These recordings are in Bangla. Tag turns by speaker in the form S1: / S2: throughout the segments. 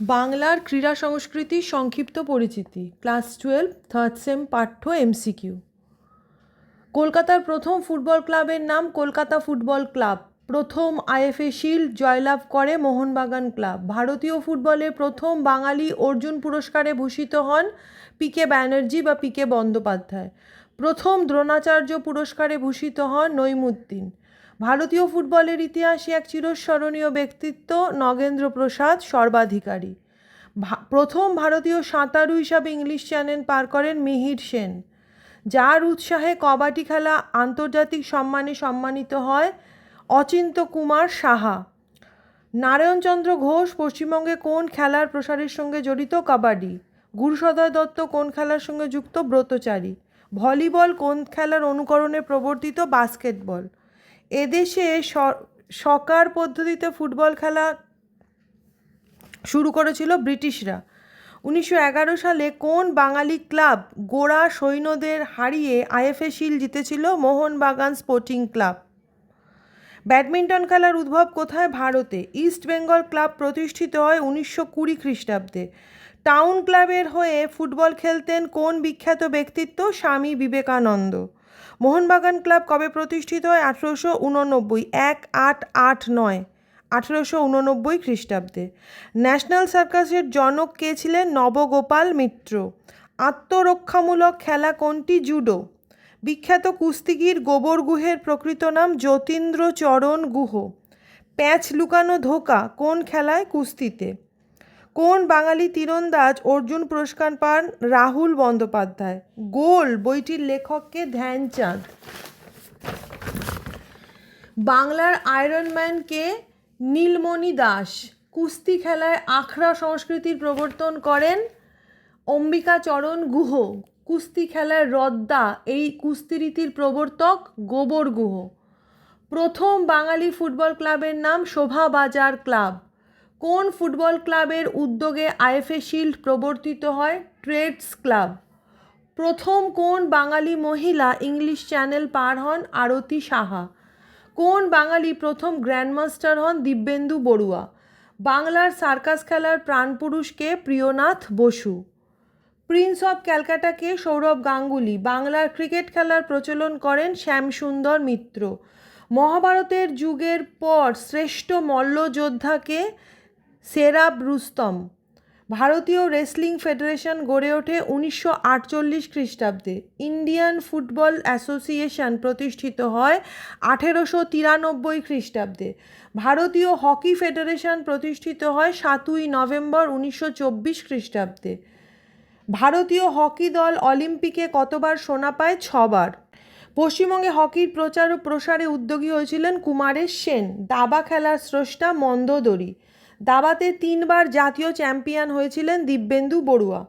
S1: বাংলার ক্রীড়া সংস্কৃতির সংক্ষিপ্ত পরিচিতি। ক্লাস টুয়েলভ, থার্ড সেম, পাঠ্য, এমসিকিউ। কলকাতার প্রথম ফুটবল ক্লাবের নাম কলকাতা ফুটবল ক্লাব। প্রথম আইএফএ শিল্ড জয়লাভ করে মোহনবাগান ক্লাব। ভারতীয় ফুটবলে প্রথম বাঙালি অর্জুন পুরস্কারে ভূষিত হন পিকে ব্যানার্জি বা পিকে বন্দ্যোপাধ্যায়। প্রথম দ্রোণাচার্য পুরস্কারে ভূষিত হন নইমুদ্দিন ভারতীয় ফুটবলের ইতিহাসে এক চিরস্মরণীয় ব্যক্তিত্ব নগেন্দ্র প্রসাদ সর্বাধিকারী প্রথম ভারতীয় সাঁতারু হিসাবে ইংলিশ চ্যানেল পার করেন মিহির সেন, যার উৎসাহে কবাডি খেলা আন্তর্জাতিক সম্মানে সম্মানিত হয় অচিন্ত কুমার সাহা। নারায়ণচন্দ্র ঘোষ পশ্চিমবঙ্গে কোন খেলার প্রসারের সঙ্গে জড়িত? কাবাডি। গুরুসদয় দত্ত কোন খেলার সঙ্গে যুক্ত? ব্রতচারী। ভলিবল কোন খেলার অনুকরণে প্রবর্তিত? বাস্কেটবল। এদেশে সকার পদ্ধতিতে ফুটবল খেলা শুরু করেছিল ব্রিটিশরা। উনিশশো এগারো সালে কোন বাঙালি ক্লাব গোড়া সৈন্যদের হারিয়ে আইএফএ শিল জিতেছিল? Mohun Bagan sporting club. ব্যাডমিন্টন খেলার উদ্ভব কোথায়? ভারতে। ইস্ট বেঙ্গল ক্লাব প্রতিষ্ঠিত হয় উনিশশো কুড়ি খ্রিস্টাব্দে। টাউন ক্লাবের হয়ে ফুটবল খেলতেন কোন বিখ্যাত ব্যক্তিত্ব? স্বামী বিবেকানন্দ। মোহনবাগান ক্লাব কবে প্রতিষ্ঠিত হয়? আঠেরোশো উননব্বই, এক আট আট নয়, আঠেরোশো উননব্বই খ্রিস্টাব্দে। ন্যাশনাল সার্কাসের জনক কে ছিলেন? নবগোপাল মিত্র। আত্মরক্ষামূলক খেলা কোনটি? জুডো। বিখ্যাত কুস্তিগির গোবর গুহের প্রকৃত নাম যতীন্দ্র চরণ গুহ। প্যাঁচ লুকানো ধোকা কোন খেলায় কুস্তিতে? কোন বাঙালি তীরন্দাজ অর্জুন পুরস্কার পান রাহুল বন্দ্যোপাধ্যায়? গোল, বইটির লেখককে ধ্যানচাঁদ বাংলার আয়রন ম্যানকে নীলমণি দাস। কুস্তি খেলায় আখড়া সংস্কৃতির প্রবর্তন করেন অম্বিকাচরণ গুহ। কুস্তি খেলায় রদ্দা, এই কুস্তি রীতির প্রবর্তক গোবর গুহ। প্রথম বাঙালি ফুটবল ক্লাবের নাম শোভা বাজার ক্লাব। কোন ফুটবল ক্লাবের উদ্যোগে আইএফএ শিল্ড প্রবর্তিত হয়? Trades club. প্রথম কোন বাঙালি মহিলা ইংলিশ চ্যানেল পার হন? আরতি সাহা। কোন বাঙালি প্রথম গ্র্যান্ডমাস্টার হন? দিব্যেন্দু বড়ুয়া। বাংলার সার্কাস খেলার প্রাণপুরুষকে প্রিয়নাথ বসু। প্রিন্স অফ ক্যালকাটাকে সৌরভ গাঙ্গুলি। বাংলার ক্রিকেট খেলার প্রচলন করেন শ্যামসুন্দর মিত্র। মহাভারতের যুগের পর শ্রেষ্ঠ মল্লযোদ্ধাকে সেরাব রুস্তম ভারতীয় রেসলিং ফেডারেশন গড়ে ওঠে উনিশশো আটচল্লিশ খ্রিস্টাব্দে। ইন্ডিয়ান ফুটবল অ্যাসোসিয়েশন প্রতিষ্ঠিত হয় আঠেরোশো তিরানব্বই খ্রিস্টাব্দে। ভারতীয় হকি ফেডারেশন প্রতিষ্ঠিত হয় সাতই নভেম্বর উনিশশো চব্বিশ খ্রিস্টাব্দে। ভারতীয় হকি দল অলিম্পিকে কতবার সোনা পায়? ছবার। পশ্চিমবঙ্গে হকির প্রচার ও প্রসারে উদ্যোগী হয়েছিলেন কুমারেশ সেন। দাবা খেলার স্রষ্টা মন্দোদরি। দাবাতে তিনবার জাতীয় চ্যাম্পিয়ন হয়েছিলেন দিব্যেন্দু বড়ুয়া।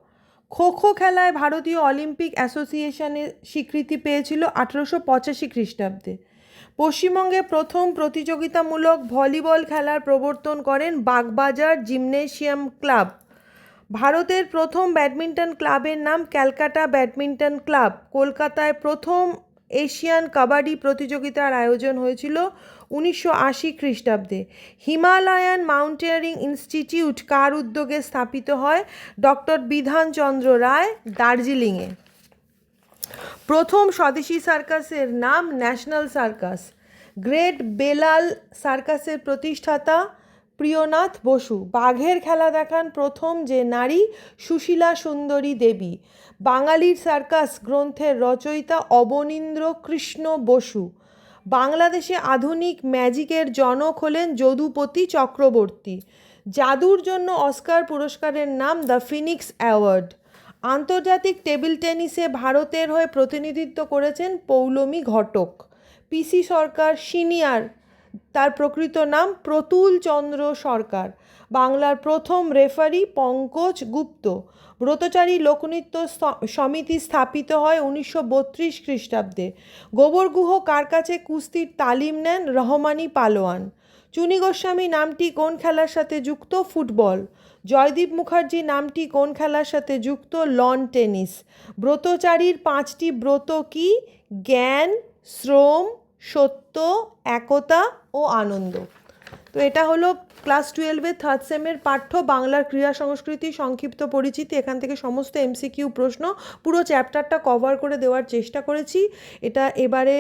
S1: খো খো খেলায় ভারতীয় অলিম্পিক অ্যাসোসিয়েশনের স্বীকৃতি পেয়েছিল আঠেরোশো পঁচাশি খ্রিস্টাব্দে। পশ্চিমবঙ্গে প্রথম প্রতিযোগিতামূলক ভলিবল খেলার প্রবর্তন করেন বাগবাজার জিমনেশিয়াম ক্লাব। ভারতের প্রথম ব্যাডমিন্টন ক্লাবের নাম ক্যালকাটা ব্যাডমিন্টন ক্লাব। কলকাতায় প্রথম এশিয়ান কাবাডি প্রতিযোগিতার আয়োজন হয়েছিল উনিশশো আশি খ্রিস্টাব্দে। হিমালয়ান মাউন্টেনিয়ারিং ইনস্টিটিউট কার উদ্যোগে স্থাপিত হয়? ডক্টর বিধানচন্দ্র রায় দার্জিলিংয়ে। প্রথম স্বদেশি সার্কাসের নাম ন্যাশনাল সার্কাস। গ্রেট বেলাল সার্কাসের প্রতিষ্ঠাতা প্রিয়নাথ বসু, বাঘের খেলা দেখান প্রথম যে নারী সুশীলা সুন্দরী দেবী। বাঙালির সার্কাস গ্রন্থের রচয়িতা অবনীন্দ্র কৃষ্ণ বসু। বাংলাদেশে আধুনিক ম্যাজিকের জনক হলেন যদুপতি চক্রবর্তী। জাদুর জন্য অস্কার পুরস্কারের নাম দ্য ফিনিক্স অ্যাওয়ার্ড। আন্তর্জাতিক টেবিল টেনিসে ভারতের হয়ে প্রতিনিধিত্ব করেছেন পৌলমী ঘটক। পিসি সরকার সিনিয়র তার প্রকৃত নাম প্রতুল চন্দ্র সরকার। বাংলার প্রথম রেফারি পঙ্কজ গুপ্ত। ব্রতচারী লোকনৃত্য সমিতি স্থাপিত হয় উনিশশো বত্রিশ খ্রিস্টাব্দে। গোবরগুহ কার কাছে কুস্তির তালিম নেন রহমানি পালোয়ান। চুনি গোস্বামী নামটি কোন খেলার সাথে যুক্ত? ফুটবল। জয়দীপ মুখার্জি নামটি কোন খেলার সাথে যুক্ত? Loan tennis. ব্রতচারীর পাঁচটি ব্রত কি? জ্ঞান, শ্রম সত্য, একতা ও আনন্দ। তো এটা হলো ক্লাস টুয়েলভের থার্ড সেমের পাঠ্য, বাংলার ক্রিয়া, সংস্কৃতি, সংক্ষিপ্ত পরিচিতি, এখান থেকে সমস্ত এমসিকিউ প্রশ্ন, পুরো চ্যাপ্টারটা কভার করে দেওয়ার চেষ্টা করেছি। এটা এবারে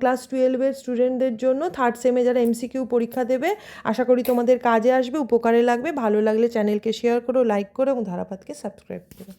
S1: ক্লাস টুয়েলভের স্টুডেন্টদের জন্য থার্ড সেমে যারা এমসিকিউ পরীক্ষা দেবে, আশা করি তোমাদের কাজে আসবে, উপকারে লাগবে। ভালো লাগলে চ্যানেলকে শেয়ার করো, লাইক করো এবং ধারাপাতকে সাবস্ক্রাইব করো।